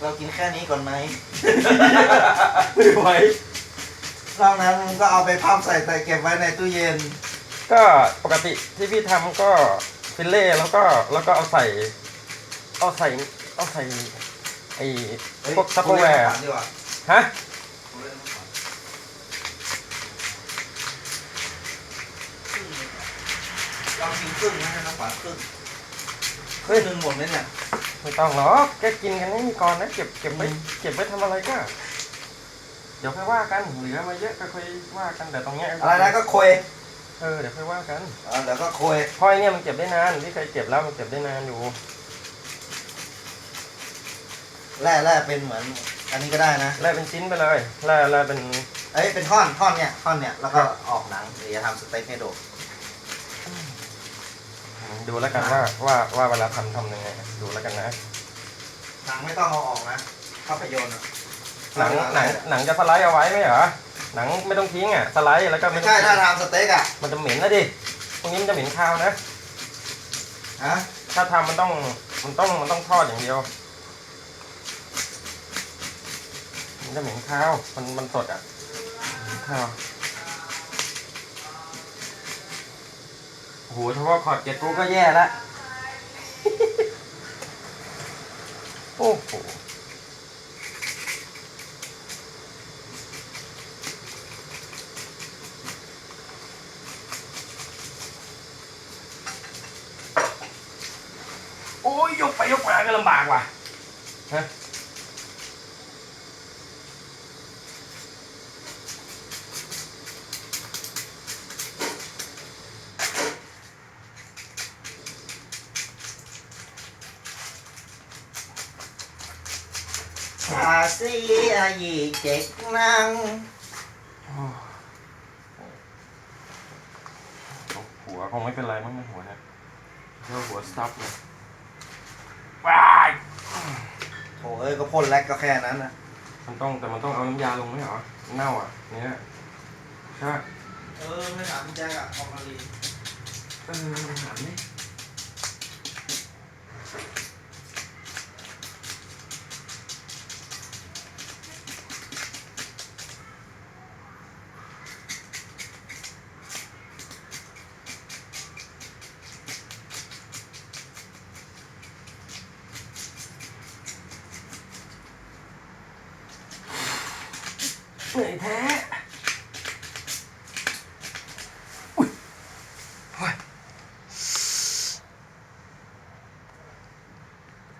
เรากินแค่นี้ก่อนไหม ไม่ไหว นอกนั้นมึงก็เอาไปพับใส่แต่เก็บไว้ในตู้เย็น ก็ปกติที่พี่ทำก็ฟิลเล่แล้วก็แล้วก็เอาใส่ เอาใส่เอาใส่ไอ้เฮ้ยพวกซัพเปอร์แวร์กูเล่นน้ำขวัญดีกว่าฮะ กูเล่นน้ำขวัญลองกินครึ่งนะให้น้ำขวัญครึ่งครึ่งหนึ่งหมดไหมเนี่ย ไม่ต้องหรอกแกกินกันให้มีก่อนนะเก็บเก็บไว้เก็บไว้ทำอะไรก็ เดี๋ยวค่อยว่ากันเหลือมาเยอะก็ค่อยว่ากันแต่ตรงเนี้ยอะไรนะก็คุยเออเดี๋ยวค่อยว่ากันอ่าเดี๋ยวก็คุยเพราะไอ้เนี่ยมันเก็บได้นานที่เคยเก็บแล้วมันเก็บได้นานอยู่แร่แร่เป็นเหมือน อันนี้ก็ได้นะแล่เป็นชิ้นไปเลยแล่แล่เป็น เอ้ยเป็นท่อนท่อนเนี่ยท่อนเนี่ยแล้วก็ออกหนังเดี๋ยวจะทำสเต็กให้ดู ดูแล้วกันว่าว่าว่าเวลาทำทำยังไงดูแล้วกันนะหนังไม่ต้องเอาออกนะภาพยนตร์อะหนังหนังหนังจะสไลด์เอาไว้ไหมเหรอหนังไม่ต้องทิ้งอะสไลด์แล้วก็ไม่ไม่ต้อใช่งถ้าทำสเต็กอะมันจะเหม็นนะดิตรงนี้มันจะเหม็นคาวนะ ฮะถ้าทำมันต้องมันต้องมันต้องทอดอย่างเดียว มันจะเหม็นข้าว มันมันสดอะเหม็นข้าว โอ้โหเฉพาะขอดเจ็ดกูก็แย่ละโอ้โหโอ้ยยกไปยกมาก็ลำบากว่ะฮะ อาเซียยีเจ็กนังหัวคงไม่เป็นไรมั้งไม่หัวเนี่ยเท่าหัวสตัฟเลยว้ายโถ่เอ้ยก็พ่นแลกก็แค่นั้นนะมันต้องแต่มันต้องเอาน้ำยาลงไหมเหรอเน่าอะเนี่ยใช่ปะเออไม่ถามพี่แจ๊กอะออกมาลีเออถามดิเหนื่ อยแท้